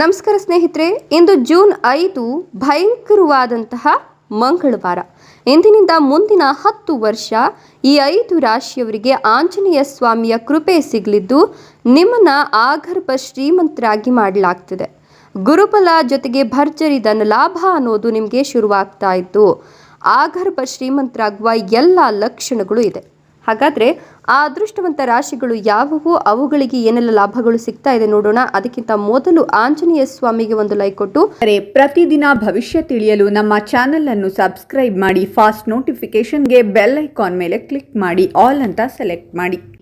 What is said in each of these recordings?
ನಮಸ್ಕಾರ ಸ್ನೇಹಿತರೆ, ಇಂದು ಜೂನ್ ಐದು ಭಯಂಕರವಾದಂತಹ ಮಂಗಳವಾರ. ಇಂದಿನಿಂದ ಮುಂದಿನ ಹತ್ತು ವರ್ಷ ಈ ಐದು ರಾಶಿಯವರಿಗೆ ಆಂಜನೇಯ ಸ್ವಾಮಿಯ ಕೃಪೆ ಸಿಗಲಿದ್ದು, ನಿಮ್ಮನ್ನ ಆಗರ್ಭ ಶ್ರೀಮಂತರಾಗಿ ಮಾಡಲಾಗ್ತದೆ. ಗುರುಬಲ ಜೊತೆಗೆ ಭರ್ಜರಿ ಧನ ಲಾಭ ಅನ್ನೋದು ನಿಮಗೆ ಶುರುವಾಗ್ತಾ ಇತ್ತು ಆಗರ್ಭ ಶ್ರೀಮಂತರಾಗುವ ಎಲ್ಲ ಲಕ್ಷಣಗಳು ಇದೆ. ಹಾಗಾದ್ರೆ ಆ ಅದೃಷ್ಟವಂತ ರಾಶಿಗಳು ಯಾವುವು? ಅವುಗಳಿಗೆ ಏನೆಲ್ಲ ಲಾಭಗಳು ಸಿಗ್ತಾ ಇದೆ ನೋಡೋಣ. ಅದಕ್ಕಿಂತ ಮೊದಲು ಆಂಜನೇಯ ಸ್ವಾಮಿಗೆ ಒಂದು ಲೈಕ್ ಕೊಟ್ಟು. ಪ್ರತಿದಿನ ಭವಿಷ್ಯ ತಿಳಿಯಲು ನಮ್ಮ ಚಾನೆಲ್ ಅನ್ನು ಸಬ್ಸ್ಕ್ರೈಬ್ ಮಾಡಿ ಫಾಸ್ಟ್ ನೋಟಿಫಿಕೇಶನ್ಗೆ ಬೆಲ್ ಐಕಾನ್ ಮೇಲೆ ಕ್ಲಿಕ್ ಮಾಡಿ ಆಲ್ ಅಂತ ಸೆಲೆಕ್ಟ್ ಮಾಡಿ.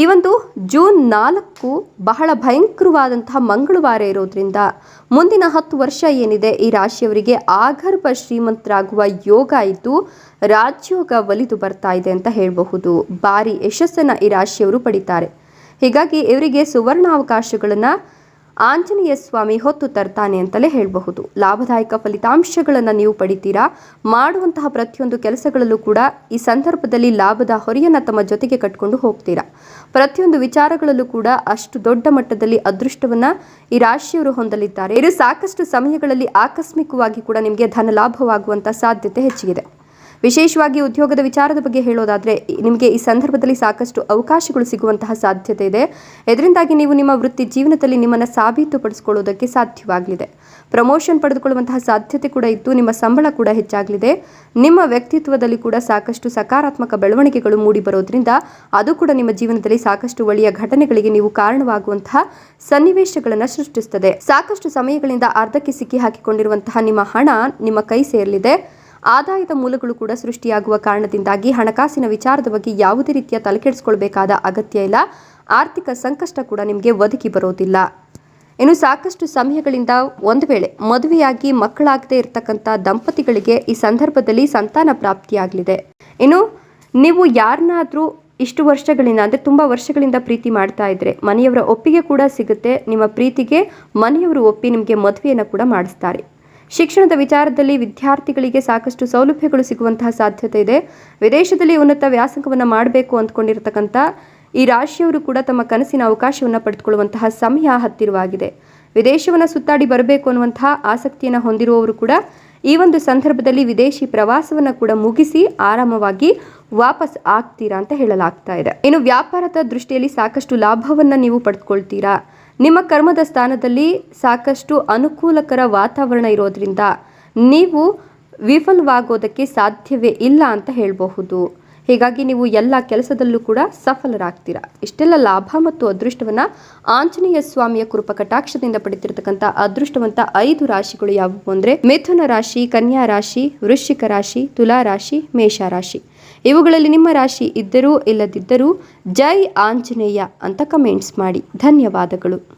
ಈ ಒಂದು ಜೂನ್ ನಾಲ್ಕು ಬಹಳ ಭಯಂಕರವಾದಂತಹ ಮಂಗಳವಾರ ಇರೋದ್ರಿಂದ ಮುಂದಿನ ಹತ್ತು ವರ್ಷ ಏನಿದೆ ಈ ರಾಶಿಯವರಿಗೆ ಆಗರ್ಭ ಶ್ರೀಮಂತರಾಗುವ ಯೋಗ ಇದ್ದು ರಾಜ್ಯೋಗ ಒಲಿದು ಬರ್ತಾ ಇದೆ ಅಂತ ಹೇಳಬಹುದು. ಭಾರಿ ಯಶಸ್ಸನ್ನು ಈ ರಾಶಿಯವರು ಪಡಿತಾರೆ. ಹೀಗಾಗಿ ಇವರಿಗೆ ಸುವರ್ಣಾವಕಾಶಗಳನ್ನು ಆಂಜನೇಯ ಸ್ವಾಮಿ ಹೊತ್ತು ತರ್ತಾನೆ ಅಂತಲೇ ಹೇಳಬಹುದು. ಲಾಭದಾಯಕ ಫಲಿತಾಂಶಗಳನ್ನು ನೀವು ಪಡಿತೀರಾ? ಮಾಡುವಂತಹ ಪ್ರತಿಯೊಂದು ಕೆಲಸಗಳಲ್ಲೂ ಕೂಡ ಈ ಸಂದರ್ಭದಲ್ಲಿ ಲಾಭದ ಹೊರೆಯನ್ನು ತಮ್ಮ ಜೊತೆಗೆ ಕಟ್ಕೊಂಡು ಹೋಗ್ತೀರಾ? ಪ್ರತಿಯೊಂದು ವಿಚಾರಗಳಲ್ಲೂ ಕೂಡ ಅಷ್ಟು ದೊಡ್ಡ ಮಟ್ಟದಲ್ಲಿ ಅದೃಷ್ಟವನ್ನ ಈ ರಾಶಿಯವರು ಹೊಂದಲಿದ್ದಾರೆ. ಇದು ಸಾಕಷ್ಟು ಸಮಯಗಳಲ್ಲಿ ಆಕಸ್ಮಿಕವಾಗಿ ಕೂಡ ನಿಮಗೆ ಧನ ಲಾಭವಾಗುವಂಥ ಸಾಧ್ಯತೆ ಹೆಚ್ಚಿಗಿದೆ. ವಿಶೇಷವಾಗಿ ಉದ್ಯೋಗದ ವಿಚಾರದ ಬಗ್ಗೆ ಹೇಳೋದಾದರೆ, ನಿಮಗೆ ಈ ಸಂದರ್ಭದಲ್ಲಿ ಸಾಕಷ್ಟು ಅವಕಾಶಗಳು ಸಿಗುವಂತಹ ಸಾಧ್ಯತೆ ಇದೆ. ಇದರಿಂದಾಗಿ ನೀವು ನಿಮ್ಮ ವೃತ್ತಿ ಜೀವನದಲ್ಲಿ ನಿಮ್ಮನ್ನು ಸಾಬೀತುಪಡಿಸಿಕೊಳ್ಳೋದಕ್ಕೆ ಸಾಧ್ಯವಾಗಲಿದೆ. ಪ್ರಮೋಷನ್ ಪಡೆದುಕೊಳ್ಳುವಂತಹ ಸಾಧ್ಯತೆ ಕೂಡ ಇದ್ದು, ನಿಮ್ಮ ಸಂಬಳ ಕೂಡ ಹೆಚ್ಚಾಗಲಿದೆ. ನಿಮ್ಮ ವ್ಯಕ್ತಿತ್ವದಲ್ಲಿ ಕೂಡ ಸಾಕಷ್ಟು ಸಕಾರಾತ್ಮಕ ಬೆಳವಣಿಗೆಗಳು ಮೂಡಿ ಬರೋದ್ರಿಂದ, ಅದು ಕೂಡ ನಿಮ್ಮ ಜೀವನದಲ್ಲಿ ಸಾಕಷ್ಟು ಒಳ್ಳೆಯ ಘಟನೆಗಳಿಗೆ ನೀವು ಕಾರಣವಾಗುವಂತಹ ಸನ್ನಿವೇಶಗಳನ್ನು ಸೃಷ್ಟಿಸುತ್ತದೆ ಸಾಕಷ್ಟು ಸಮಯಗಳಿಂದ ಅರ್ಧಕ್ಕೆ ಸಿಕ್ಕಿ ಹಾಕಿಕೊಂಡಿರುವಂತಹ ನಿಮ್ಮ ಹಣ ನಿಮ್ಮ ಕೈ ಸೇರಲಿದೆ. ಆದಾಯದ ಮೂಲಗಳು ಕೂಡ ಸೃಷ್ಟಿಯಾಗುವ ಕಾರಣದಿಂದಾಗಿ ಹಣಕಾಸಿನ ವಿಚಾರದ ಬಗ್ಗೆ ಯಾವುದೇ ರೀತಿಯ ತಲೆಕೆಡಿಸ್ಕೊಳ್ಬೇಕಾದ ಅಗತ್ಯ ಇಲ್ಲ. ಆರ್ಥಿಕ ಸಂಕಷ್ಟ ಕೂಡ ನಿಮಗೆ ಒದಗಿ ಬರೋದಿಲ್ಲ. ಇನ್ನು ಸಾಕಷ್ಟು ಸಮಯಗಳಿಂದ ಒಂದು ವೇಳೆ ಮದುವೆಯಾಗಿ ಮಕ್ಕಳಾಗದೇ ಇರತಕ್ಕಂಥ ದಂಪತಿಗಳಿಗೆ ಈ ಸಂದರ್ಭದಲ್ಲಿ ಸಂತಾನ ಪ್ರಾಪ್ತಿಯಾಗಲಿದೆ. ಇನ್ನು ನೀವು ಯಾರನ್ನಾದರೂ ಇಷ್ಟು ವರ್ಷಗಳಿಂದ ಅಂದರೆ ತುಂಬ ವರ್ಷಗಳಿಂದ ಪ್ರೀತಿ ಮಾಡ್ತಾ ಇದ್ರೆ ಮನೆಯವರ ಒಪ್ಪಿಗೆ ಕೂಡ ಸಿಗುತ್ತೆ. ನಿಮ್ಮ ಪ್ರೀತಿಗೆ ಮನೆಯವರು ಒಪ್ಪಿ ನಿಮಗೆ ಮದುವೆಯನ್ನು ಕೂಡ ಮಾಡಿಸ್ತಾರೆ. ಶಿಕ್ಷಣದ ವಿಚಾರದಲ್ಲಿ ವಿದ್ಯಾರ್ಥಿಗಳಿಗೆ ಸಾಕಷ್ಟು ಸೌಲಭ್ಯಗಳು ಸಿಗುವಂತಹ ಸಾಧ್ಯತೆ ಇದೆ. ವಿದೇಶದಲ್ಲಿ ಉನ್ನತ ವ್ಯಾಸಂಗವನ್ನು ಮಾಡಬೇಕು ಅಂದ್ಕೊಂಡಿರತಕ್ಕಂಥ ಈ ರಾಶಿಯವರು ಕೂಡ ತಮ್ಮ ಕನಸಿನ ಅವಕಾಶವನ್ನು ಪಡೆದುಕೊಳ್ಳುವಂತಹ ಸಮಯ ಹತ್ತಿರವಾಗಿದೆ. ವಿದೇಶವನ್ನು ಸುತ್ತಾಡಿ ಬರಬೇಕು ಅನ್ನುವಂತಹ ಆಸಕ್ತಿಯನ್ನು ಹೊಂದಿರುವವರು ಕೂಡ ಈ ಒಂದು ಸಂದರ್ಭದಲ್ಲಿ ವಿದೇಶಿ ಪ್ರವಾಸವನ್ನು ಕೂಡ ಮುಗಿಸಿ ಆರಾಮವಾಗಿ ವಾಪಸ್ ಆಗ್ತೀರಾ ಅಂತ ಹೇಳಲಾಗ್ತಾ ಇದೆ. ಇನ್ನು ವ್ಯಾಪಾರದ ದೃಷ್ಟಿಯಲ್ಲಿ ಸಾಕಷ್ಟು ಲಾಭವನ್ನು ನೀವು ಪಡೆದುಕೊಳ್ತೀರಾ ನಿಮ್ಮ ಕರ್ಮದ ಸ್ಥಾನದಲ್ಲಿ ಸಾಕಷ್ಟು ಅನುಕೂಲಕರ ವಾತಾವರಣ ಇರೋದ್ರಿಂದ ನೀವು ವಿಫಲವಾಗೋದಕ್ಕೆ ಸಾಧ್ಯವೇ ಇಲ್ಲ ಅಂತ ಹೇಳಬಹುದು. ಹೀಗಾಗಿ ನೀವು ಎಲ್ಲ ಕೆಲಸದಲ್ಲೂ ಕೂಡ ಸಫಲರಾಗ್ತೀರಾ. ಇಷ್ಟೆಲ್ಲ ಲಾಭ ಮತ್ತು ಅದೃಷ್ಟವನ್ನು ಆಂಜನೇಯ ಸ್ವಾಮಿಯ ಕೃಪ ಕಟಾಕ್ಷದಿಂದ ಪಡೆದಿರತಕ್ಕಂಥ ಅದೃಷ್ಟವಂತ ಐದು ರಾಶಿಗಳು ಯಾವುವು ಅಂದರೆ ಮಿಥುನ ರಾಶಿ, ಕನ್ಯಾ ರಾಶಿ, ವೃಶ್ಚಿಕ ರಾಶಿ, ತುಲಾ ರಾಶಿ, ಮೇಷ ರಾಶಿ. ಇವುಗಳಲ್ಲಿ ನಿಮ್ಮ ರಾಶಿ ಇದ್ದರೂ ಇಲ್ಲದಿದ್ದರೂ ಜೈ ಆಂಜನೇಯ ಅಂತ ಕಮೆಂಟ್ಸ್ ಮಾಡಿ. ಧನ್ಯವಾದಗಳು.